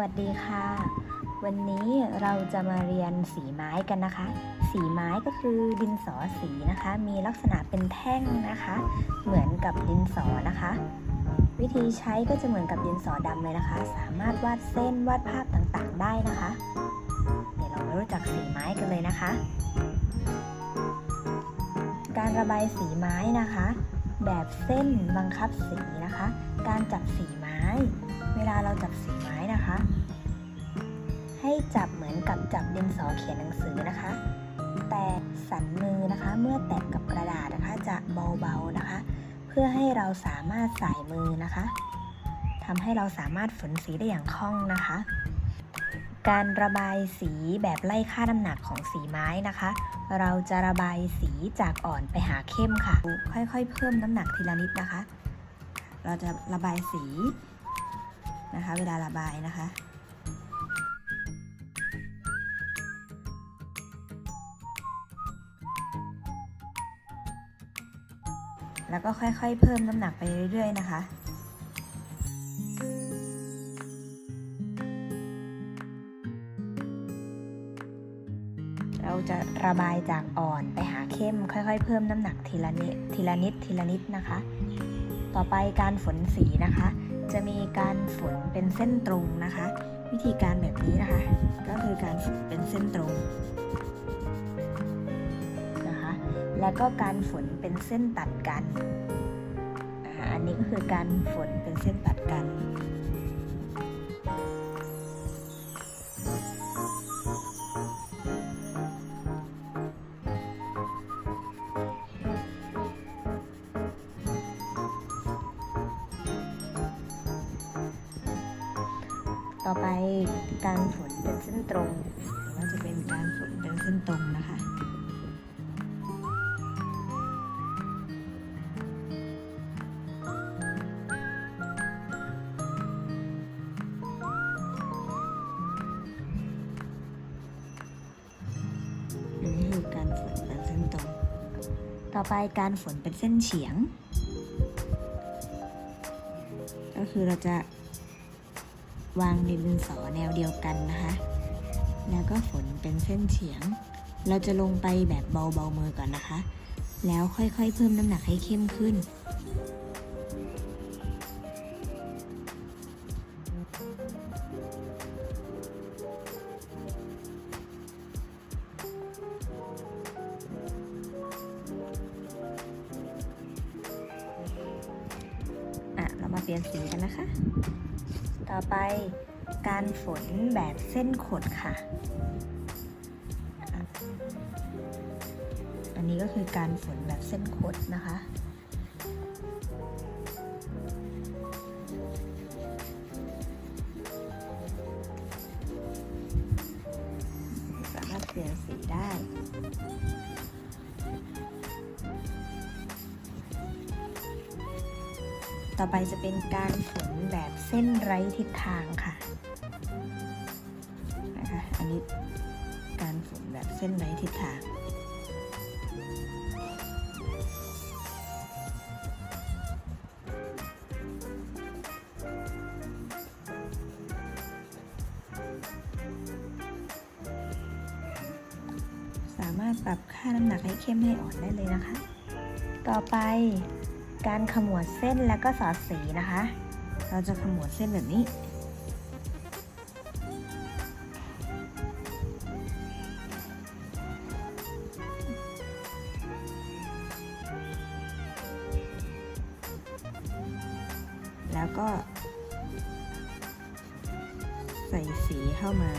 วัสดีค่ะ วันนี้เราจะมาเรียนสีไม้กันนะคะ สีไม้ก็คือดินสอสีนะคะ มีลักษณะเป็นแท่งนะคะ เหมือนกับดินสอนะคะ วิธีใช้ก็จะเหมือนกับดินสอดำเลยนะคะ สามารถวาดเส้นวาดภาพต่างๆ ได้นะคะ เดี๋ยวเรามารู้จักสีไม้กันเลยนะคะ การระบายสีไม้นะคะ แบบเส้นบังคับสีนะคะ การจับสีไม้ วลาเราจับสีไม้นะคะ ให้จับเหมือนกับจับดินสอเขียนหนังสือนะคะ แต่สันมือนะคะเมื่อแตะกับกระดาษนะคะจะเบาๆนะคะ เพื่อให้เราสามารถสายมือนะคะทำให้เราสามารถฝนสีได้อย่างคล่องนะคะ การระบายสีแบบไล่ค่าน้ำหนักของสีไม้นะคะ เราจะระบายสีจากอ่อนไปหาเข้มค่ะ ค่อยๆ เพิ่มน้ำหนักทีละนิดนะคะ เราจะระบายสี เวลาระบายนะคะแล้วก็ค่อยๆ เพิ่มน้ำหนักไปเรื่อย ๆ นะคะ เราจะระบายจากอ่อนไปหาเข้ม ค่อย ๆ เพิ่มน้ำหนักทีละนิดทีละนิดทีละนิดนะคะ ต่อไปการฝนสีนะคะ จะมีการฝนเป็นเส้นตรงนะคะ วิธีการแบบนี้นะคะ ก็คือการฝนเป็นเส้นตรงนะคะ แล้วก็การฝนเป็นเส้นตัดกันอันนี้ก็คือการฝนเป็นเส้นตัดกัน ต่อไปการฝนเป็นเส้นตรงก็จะเป็นการฝนเป็นเส้นตรงนะคะนี่คือการฝนเป็นเส้นตรง ต่อไปการฝนเป็นเส้นเฉียง ก็คือเราจะ วางในดินสอแนวเดียวกันนะคะ แล้วก็ฝนเป็นเส้นเฉียง เราจะลงไปแบบเบาๆมือก่อนนะคะ แล้วค่อยๆเพิ่มน้ำหนักให้เข้มขึ้นอะเรามาเปลี่ยนสีกันนะคะ ต่อไปการฝนแบบเส้นขดค่ะ อันนี้ก็คือการฝนแบบเส้นขดนะคะสามารถเปลี่ยนสีได้ ต่อไปจะเป็นการฝนแบบเส้นไร้ทิศทางค่ะนะคะอันนี้การฝนแบบเส้นไร้ทิศทางสามารถปรับค่าน้ำหนักให้เข้มให้อ่อนได้เลยนะคะ ต่อไป การขมวดเส้นแล้วก็สอดสีนะคะ เราจะขมวดเส้นแบบนี้แล้วก็ ใส่สีเข้ามา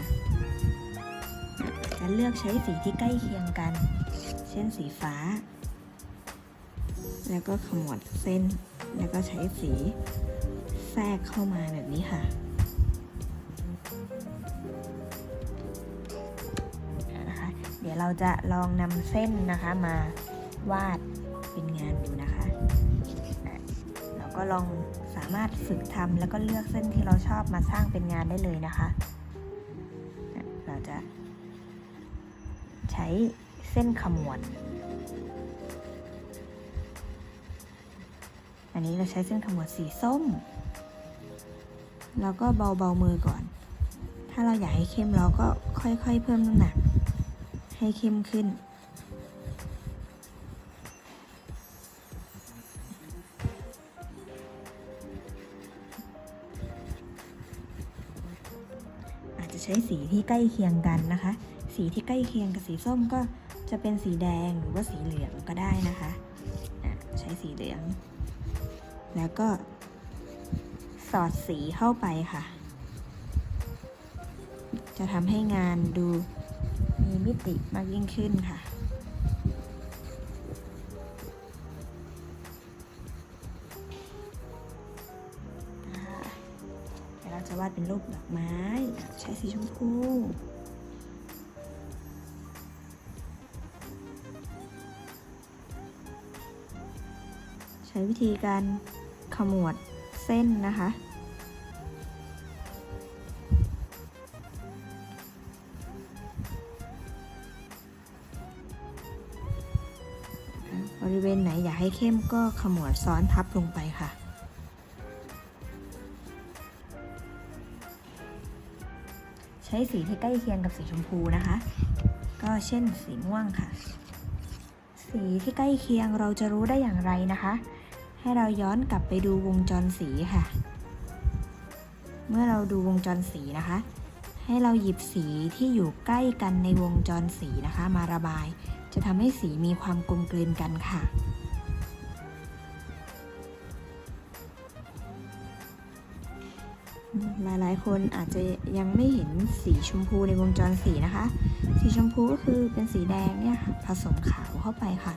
จะเลือกใช้สีที่ใกล้เคียงกัน เช่นสีฟ้า แล้วก็ขมวดเส้น แล้วก็ใช้สีแทรกเข้ามาแบบนี้ค่ะนะคะเดี๋ยวเราจะลองนำเส้นนะคะมาวาดเป็นงานดูนะคะ เราก็ลองสามารถฝึกทำแล้วก็เลือกเส้นที่เราชอบมาสร้างเป็นงานได้เลยนะคะ เราจะใช้เส้นขมวด อันนี้เราใช้เส้นขมวดสีส้ม แล้วก็เบาๆมือก่อน ถ้าเราอยากให้เข้มเราก็ค่อยๆเพิ่มน้ำหนัก ให้เข้มขึ้น อาจจะใช้สีที่ใกล้เคียงกันนะคะ สีที่ใกล้เคียงกับสีส้มก็จะเป็นสีแดงหรือว่าสีเหลืองก็ได้นะคะ ใช้สีเหลือง แล้วก็ สอดสีเข้าไปค่ะ จะทำให้งานดูมีมิติมากยิ่งขึ้นค่ะนะคะเดี๋ยวเราจะวาดเป็นรูปดอกไม้ ใช้สีชมพู ใช้วิธีการ ขมวดเส้นนะคะ บริเวณไหนอยากให้เข้มก็ขมวดซ้อนทับลงไปค่ะใช้สีที่ใกล้เคียงกับสีชมพูนะคะ ก็เช่นสีม่วงค่ะ สีที่ใกล้เคียงเราจะรู้ได้อย่างไรนะคะ ให้เราย้อนกลับไปดูวงจรสีค่ะ เมื่อเราดูวงจรสีนะคะ ให้เราหยิบสีที่อยู่ใกล้กันในวงจรสีนะคะ มาระบาย จะทำให้สีมีความกลมกลืนกันค่ะหลายๆ คนอาจจะยังไม่เห็นสีชมพูในวงจรสีนะคะ สีชมพูก็คือเป็นสีแดงเนี่ยผสมขาวเข้าไปค่ะ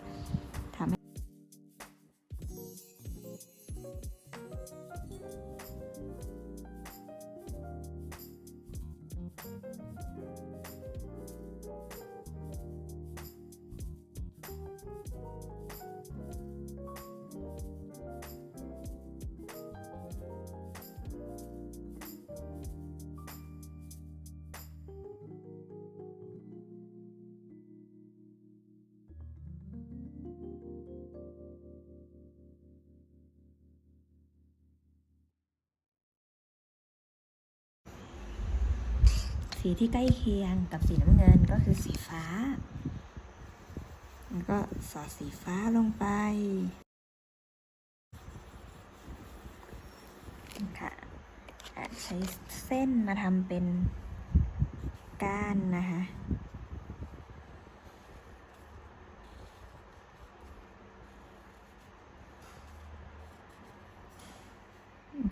สีที่ใกล้เคียงกับสีน้ำเงินก็คือสีฟ้า แล้วก็สอดสีฟ้าลงไปค่ะอะใช้เส้นมาทำเป็นก้านนะคะ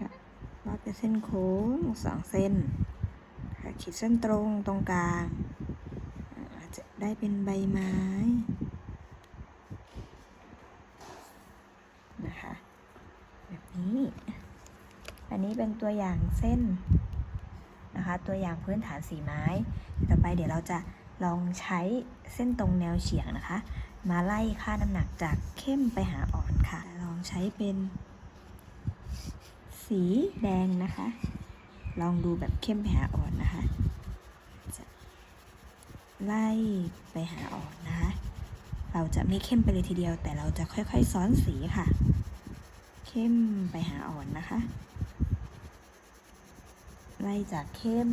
ค่ะวาดเป็นเส้นโค้งสองเส้น ขีดเส้นตรงตรงกลางอ่าอาจจะได้เป็นใบไม้นะคะแบบนี้ อันนี้เป็นตัวอย่างเส้นนะคะตัวอย่างพื้นฐานสีไม้ ต่อไปเดี๋ยวเราจะลองใช้เส้นตรงแนวเฉียงนะคะ มาไล่ค่าน้ำหนักจากเข้มไปหาอ่อนค่ะ ลองใช้เป็นสีแดงนะคะ ลองดูแบบเข้มไปหาอ่อนนะคะจะไล่ไปหาอ่อนนะคะ เราจะไม่เข้มไปเลยทีเดียว แต่เราจะค่อยๆซ้อนสีค่ะ เข้มไปหาอ่อนนะคะ ไล่จากเข้ม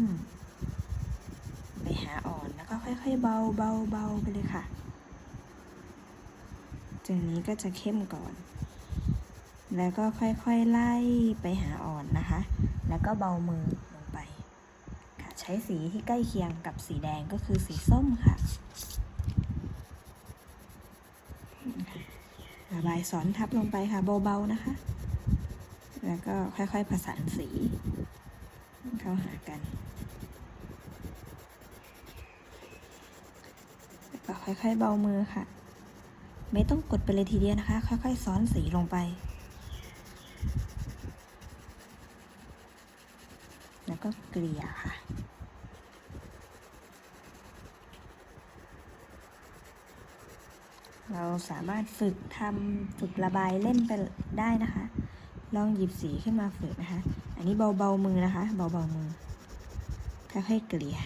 ไปหาอ่อนแล้วก็ค่อยๆเบาเบาเบาไปเลยค่ะจากนี้ก็จะเข้มก่อน แล้วก็ค่อยๆไล่ไปหาอ่อนนะคะ แล้วก็เบามือลงไปค่ะ ใช้สีที่ใกล้เคียงกับสีแดงก็คือสีส้มค่ะ ระบายสอนทับลงไปค่ะเบาๆนะคะ แล้วก็ค่อยๆผสานสี เข้าหากันแล้วก็ค่อยๆเบามือค่ะ ไม่ต้องกดไปเลยทีเดียวนะคะ ค่อยๆซ้อนสีลงไป แล้ว ก็เกลี่ยค่ะ เราสามารถฝึกทำฝึกระบายเล่นไปได้นะคะ ลองหยิบสีขึ้นมาฝึกนะคะ อันนี้เบาๆมือนะคะ เบาๆมือค่อยๆเกลี่ย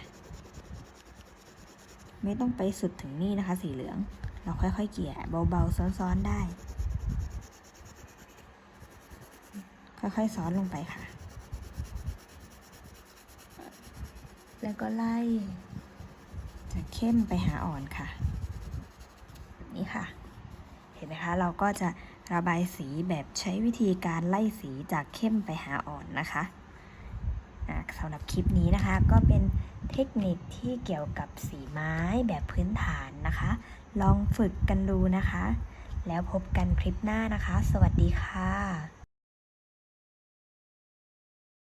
ไม่ต้องไปสุดถึงนี่นะคะ สีเหลือง เราค่อยๆเกลี่ยเบาๆซ้อนๆได้ ค่อยๆซ้อนลงไปค่ะ แล้วก็ไล่จากเข้มไปหาอ่อนค่ะ นี่ค่ะ เห็นไหมคะ เราก็จะระบายสีแบบใช้วิธีการไล่สีจากเข้มไปหาอ่อนนะคะอะสำหรับคลิปนี้นะคะ ก็เป็นเทคนิคที่เกี่ยวกับสีไม้แบบพื้นฐานนะคะ ลองฝึกกันดูนะคะ แล้วพบกันคลิปหน้านะคะ สวัสดีค่ะ